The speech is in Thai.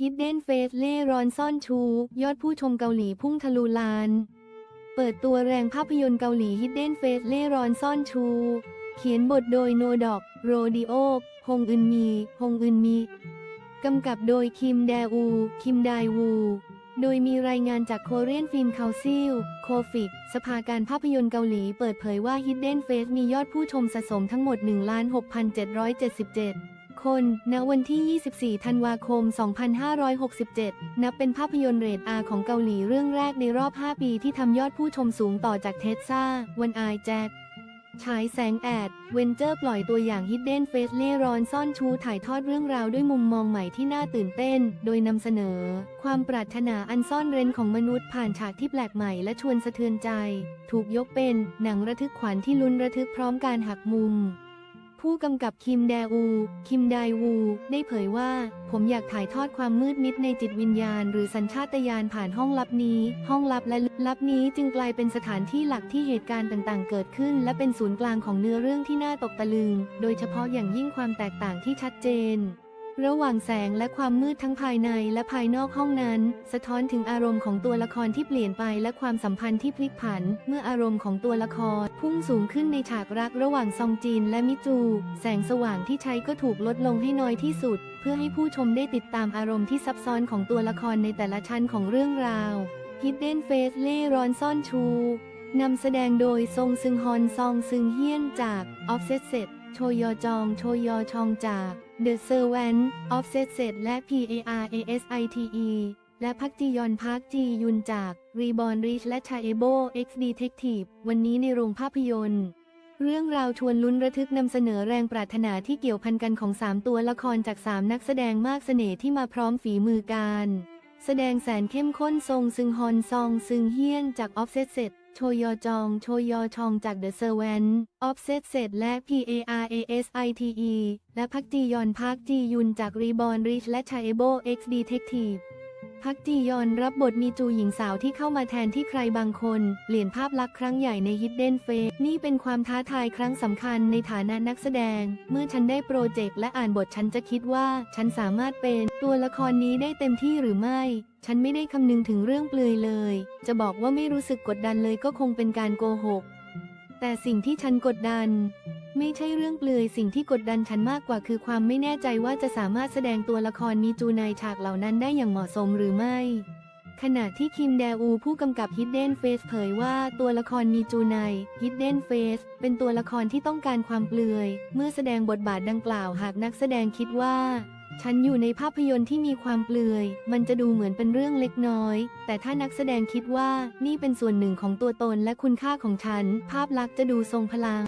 Hidden Face เล่ร้อนซ่อนชู ยอดผู้ชมเกาหลีพุ่งทะลุล้าน เปิดตัวแรงภาพยนตร์เกาหลี Hidden Face เล่ร้อนซ่อนชู เขียนบทโดยโนดอก โรดิโอฮงอึนมีฮงอึนมี กำกับโดยคิมแดอู คิมไดวู โดยมีรายงานจาก Korean Film Council โคฟิก สภาการภาพยนตร์เกาหลีเปิดเผยว่า Hidden Face มียอดผู้ชมสะสมทั้งหมด 1,6777 คน ณ วันที่ 24 ธันวาคม 2567 นับเป็นภาพยนตร์เรทอาของเกาหลีเรื่องแรกในรอบ 5 ปีที่ทำยอดผู้ชมสูงต่อจากเทสซาวันอายแจ็คฉายแสงแอด เวนเจอร์ปล่อยตัวอย่าง Hidden Face เล่รอนซ่อนชูถ่ายทอดเรื่องราวด้วยมุมมองใหม่ที่น่าตื่นเต้น โดยนำเสนอ ความปรารถนาอันซ่อนเร้นของมนุษย์ผ่านฉากที่แปลกใหม่และชวนสะเทือนใจ ถูกยกเป็น หนังระทึกขวัญที่ลุ้นระทึกพร้อมการหักมุม ผู้กำกับคิมแดอู คิมไดวู ได้เผยว่า ผมอยากถ่ายทอดความมืดมิดในจิตวิญญาณ หรือสัญชาตญาณผ่านห้องลับนี้ ห้องลับและลับนี้จึงกลายเป็นสถานที่หลักที่เหตุการณ์ต่างๆ เกิดขึ้น และเป็นศูนย์กลางของเนื้อเรื่องที่น่าตกตะลึง โดยเฉพาะอย่างยิ่งความแตกต่างที่ชัดเจน ระหว่างแสงและความมืดทั้งภายในและภายนอกห้องนั้น สะท้อนถึงอารมณ์ของตัวละครที่เปลี่ยนไปและความสัมพันธ์ที่พลิกผัน เมื่ออารมณ์ของตัวละคร พุ่งสูงขึ้นในฉากรักระหว่างซองจินและมิจู แสงสว่างที่ใช้ก็ถูกลดลงให้น้อยที่สุด เพื่อให้ผู้ชมได้ติดตามอารมณ์ที่ซับซ้อนของตัวละครในแต่ละชั้นของเรื่องราว Hidden Face เล่ร้อนซ่อนชูนำแสดงโดยซงซึงฮอนซองซึงเฮียนจาก Offset โชยอจอง โชยอชองจาก The Servant Offset และ PARASITE และพักจียอนพักจียุนจาก Reborn Rich และ c h a e b o X Detective วันนี้ในโรงภาพยนตร์ เรื่องราวชวนลุ้นระทึกนำเสนอแรงปรารถนาที่เกี่ยวพันกันของ 3 ตัวละครจาก 3 นักแสดงมากเสน่ห์ที่มาพร้อมฝีมือการ แสดงแสนเข้มข้นทรงซึงฮอนซองซึงเฮียนจาก Offset โชยอจอง โชยอชองจาก The Servant Offset และ PARASITE และพักจียอนพักจียุนจาก Reborn Rich และ c h a e b o X Detective พักจียอนรับบทมีจูหญิงสาวที่เข้ามาแทนที่ใครบางคน เปลี่ยนภาพลักษณ์ครั้งใหญ่ใน Hidden Face นี่เป็นความท้าทายครั้งสำคัญในฐานะนักแสดง เมื่อฉันได้โปรเจกต์และอ่านบทฉันจะคิดว่า ฉันสามารถเป็นตัวละครนี้ได้เต็มที่หรือไม่ ฉันไม่ได้คำนึงถึงเรื่องเปลือยเลย จะบอกว่าไม่รู้สึกกดดันเลยก็คงเป็นการโกหก แต่สิ่งที่ฉันกดดัน ไม่ใช่เรื่องเปลือยสิ่งที่กดดันฉันมากกว่าคือความไม่แน่ใจว่าจะสามารถแสดงตัวละครมีจูในฉากเหล่านั้นได้อย่างเหมาะสมหรือไม่ ขณะที่คิมแดอูผู้กำกับ Hidden Face เผยว่าตัวละครมีจูใน Hidden Face เป็นตัวละครที่ต้องการความเปลือย เมื่อแสดงบทบาทดังกล่าวหากนักแสดงคิดว่า ฉันอยู่ในภาพยนตร์ที่มีความเปลือย มันจะดูเหมือนเป็นเรื่องเล็กน้อย แต่ถ้านักแสดงคิดว่านี่เป็นส่วนหนึ่งของตัวตนและคุณค่าของฉัน ภาพลักษณ์จะดูทรงพลัง